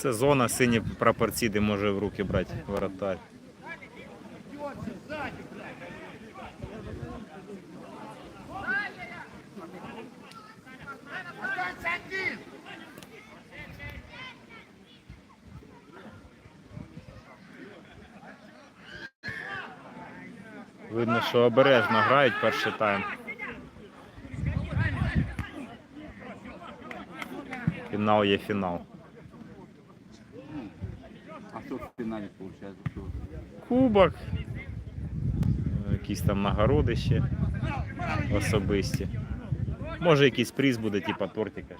Оце зона сині прапорці, де може в руки брати воротар. Видно, що обережно грають перший тайм. Фінал є фінал. Кубок, якісь там нагороди ще особисті. Може якийсь приз буде, типа тортика.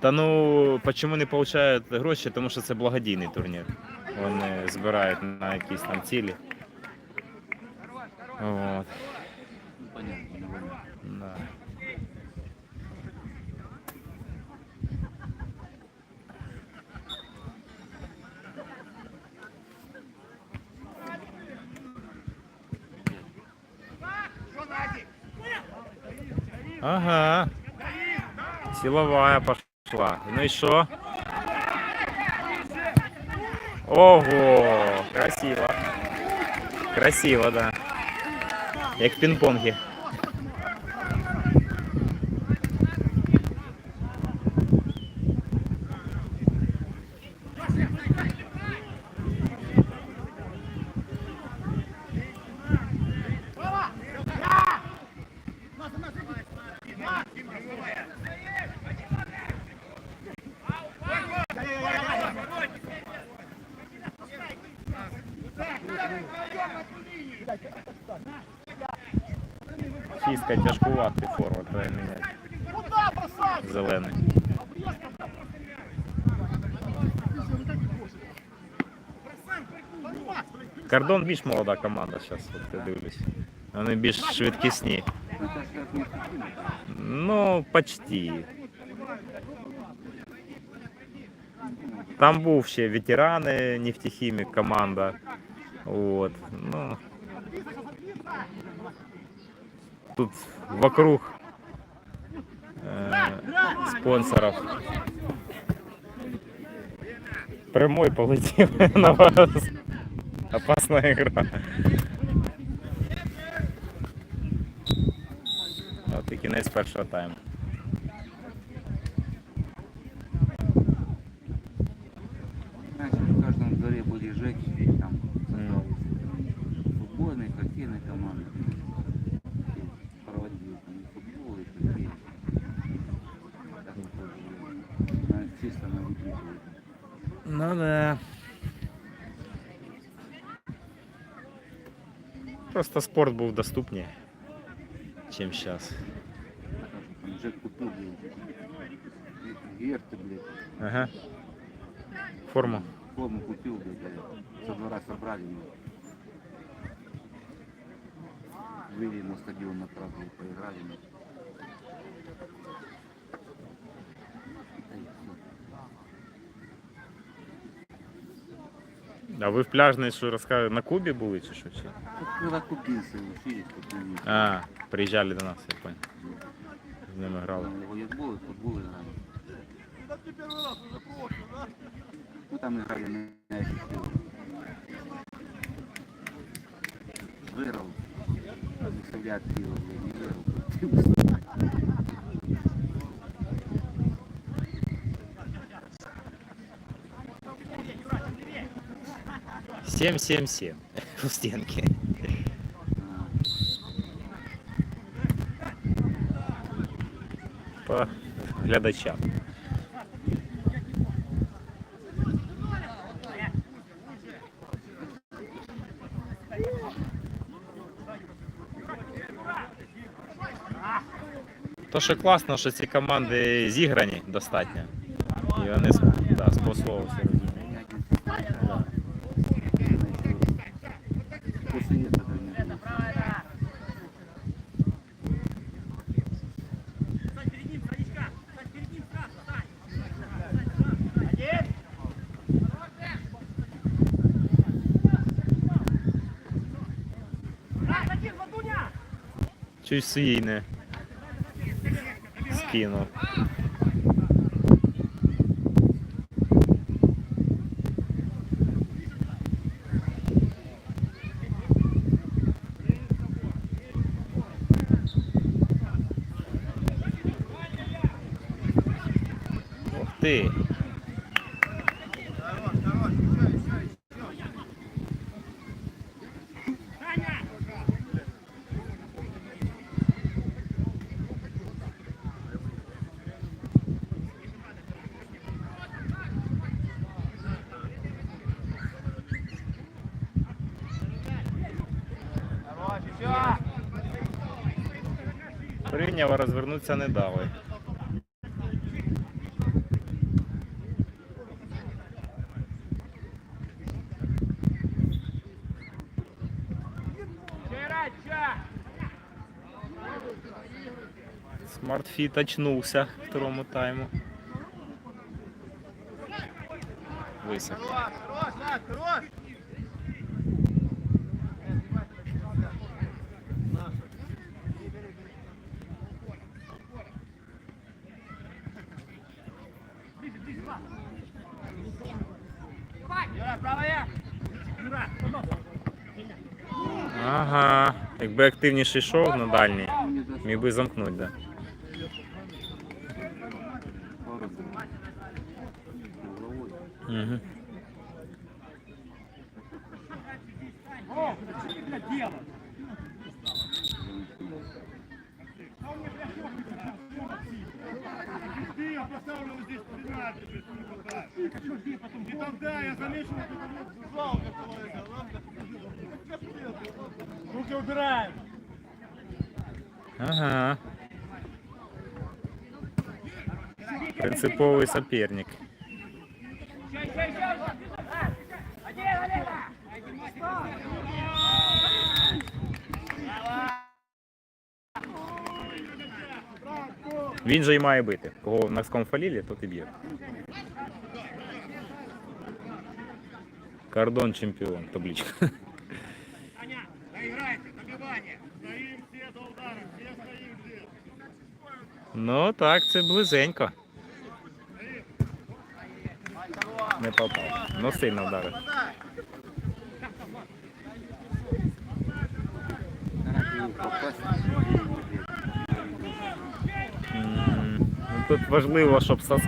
Та ну, чому не отримують гроші? Тому що це благодійний турнір. Вони збирають на якісь там цілі. От. Ну, понятно, наверное. Да. Ага. Силовая пошла. Ну и что? Ого, красиво. Красиво, да. Як в пінг-понгі. Чистка тяжкуватий форвард треба міняти. Зелений. Кордон більш молода команда зараз, от я дивлюсь. Вони більш швидкісні. Ну, почти. Там був ще ветерани, нефтехімік команда. От. Ну, тут вокруг э, спонсоров. Прямой полетел на вас. Опасная игра. От і кінець першого тайму. Просто спорт був доступній, чим зараз. Вже купив. Герти, блядь. Ага. Форму. Форму купив, блядь. Со двора собрали. Ну. Вывели на стадион направили, поиграли. Блядь. А ви в пляжний, що розказуєте, на Кубі були чи що? Чи? Ну, на Кубі А, приїжджали до нас, я понял. З ними грали. Ну, волейбол, футбол грали. Ну, там грали на м'ячі сіли. Вирав. Не вирав. 7-7-7 у стенки. По глядачам. То, що класно, що ці команди зіграні достатньо. І вони да, способувалися. Чуть свій не скинув. ти. Прийняв, розвернутися не дали. Смартфіт очнувся в второму тайму. Високо. Ага. Якби активніше йшов на дальній, міг би замкнути, да. Угу. Ага. Принциповий соперник. Він же і має бити. Кого на скомфалілі, то і б'є. Кордон чемпіон, табличка. Ну так, це близенько. Не попав. Ну сильно вдарив. Ну, тут важливо, щоб со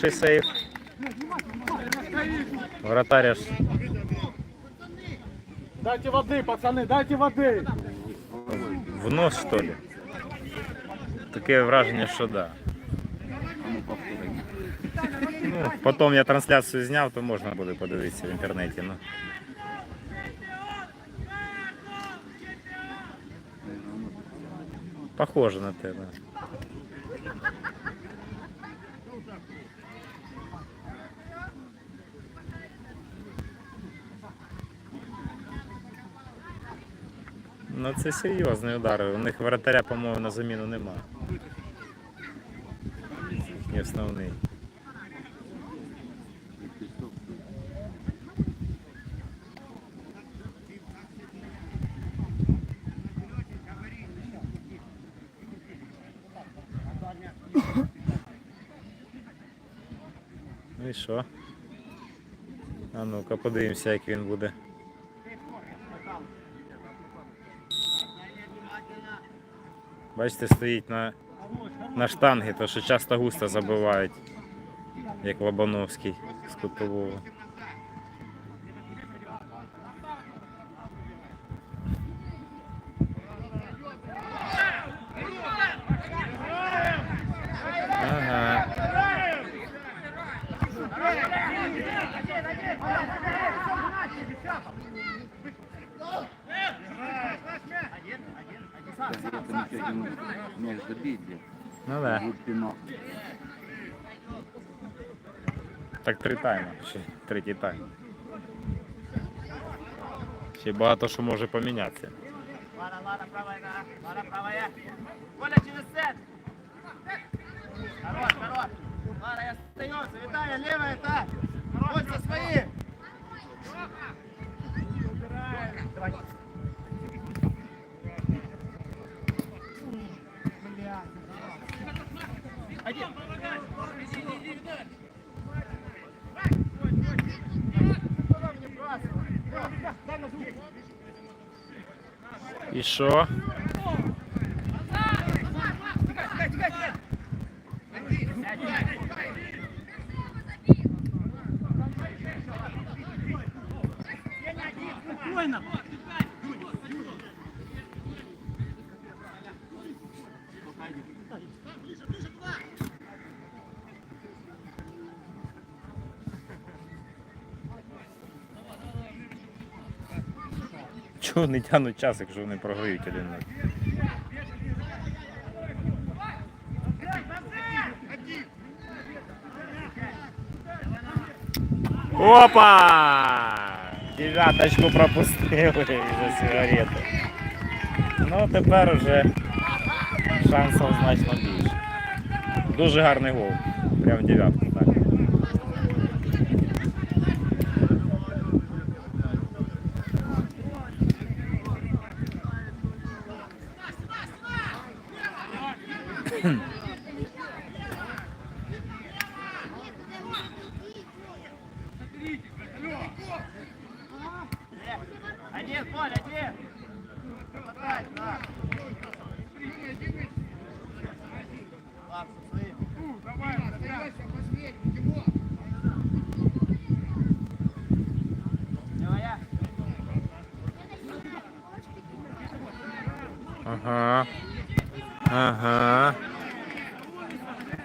Хороший сейф. Вратаря ж Дайте воды, пацаны, дайте воды. в нос, що ли? Таке враження, що да. А ну повтори. Ну, потім я трансляцію зняв, то можна буде подивитися в інтернеті. Ну. Похоже на те, да. Ну це серйозний удар. У них воротаря, по-моєму, на заміну немає. І основний. Ну і що? А ну-ка подивимося, як він буде. Бачите, стоїть на, на штанги, то що часто густо забивають, як Лобановський з кутового. Ага. Это ничего не может мяч забить, где Ну да. глубину. Так три тайми. Ще третій тайм. Ще багато що може помінятися. Ладно, ладно, правая нога. Ладно, правая. Коля, через центр. Хорош, хорош. Лара, я остается. Виталия, левая, так. Будь со своим. Давай. І що? Чого не тянуть час, якщо вони програють один Опа! Дев'яточку пропустили за сигарету. Ну тепер уже шансів значно більше. Дуже гарний гол. Прям дев'ятку, так. Ага. Ага.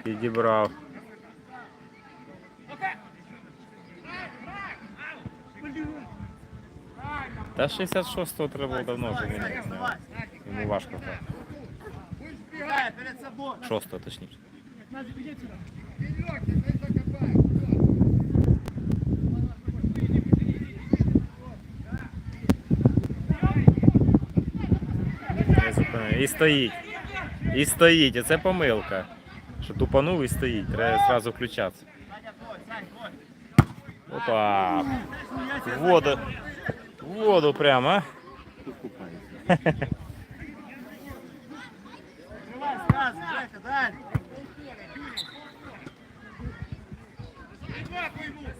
Підібрав. Та 66-го треба давно вже. Давай. Йому важко собой. Шостого точніше. Не. І стоїть. І стоїть. Оце помилка. Що тупанув і стоїть. Треба одразу включатися. Опа. В воду. В воду прямо, а?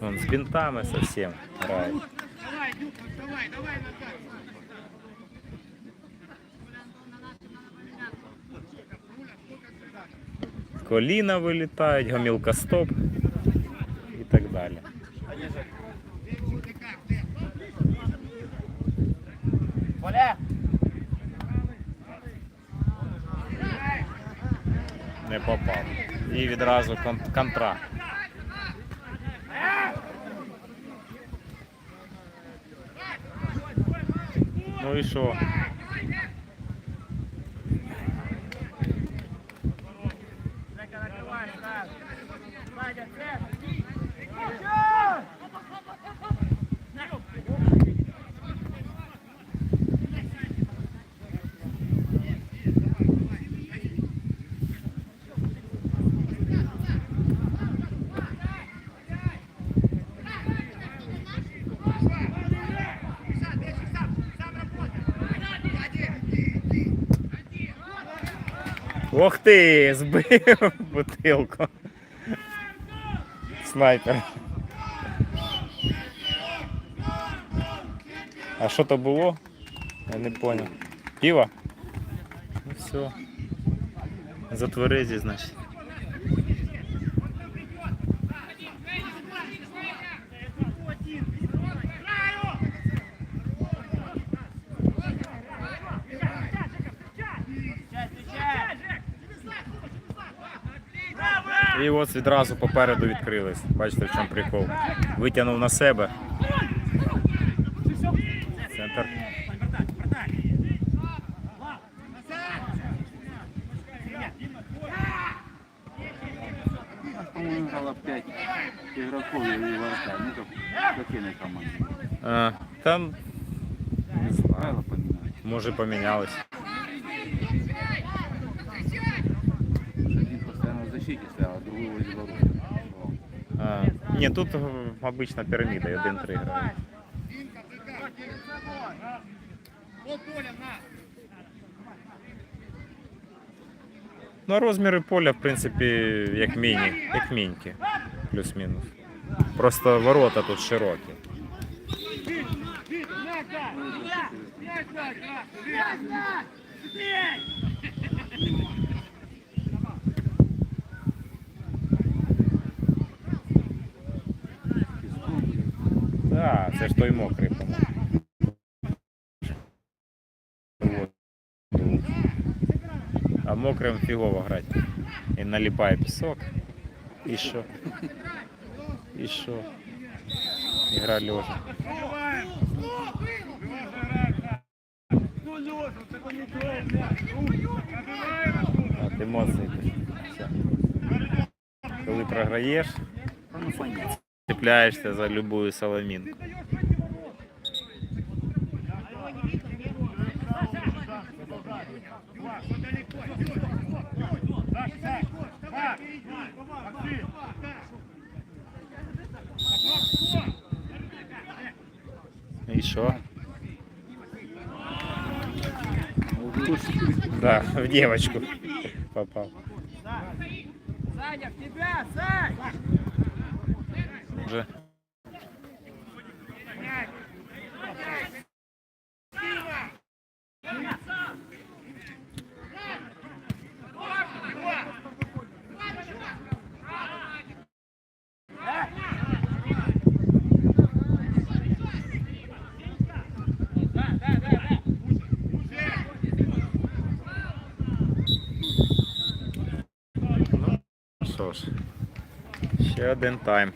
Он с бинтами совсем. Давай, Дюка, давай, давай назад. Коліна вилітають, гомілка стоп відразу кон- контра. Ну і що? Жека, Ох ти, збив бутилку. Снайпер. А що то було? Я не зрозумів. Піво? Ну все. Затверезі, значить. І от відразу попереду відкрились. Бачите, в чому прикол. Витягнув на себе. Центр. По-моему, 5 игроков и вратарь. Ну, как в хоккейной команде. А, там не знаю. Правила поменялись. Один постоянно в защите стоял, а другой ворот. Ні, тут е, обична піраміда, 1-3 грають. Пол поля, на. Ну, розміри поля, в принципі, як міні, як міньки. Плюс-мінус. Просто ворота тут широкі. Так, це ж той мокрий, по-моєму. Вот. А мокрим фігово грати. І наліпає пісок. І що? І що? Ігра льожа. Ну. От емоції. Коли програєш, цепляєшся за любую соломінку. І що? Да, в девочку попав. Саня, в тебя, Сань! Вже. Ще один тайм.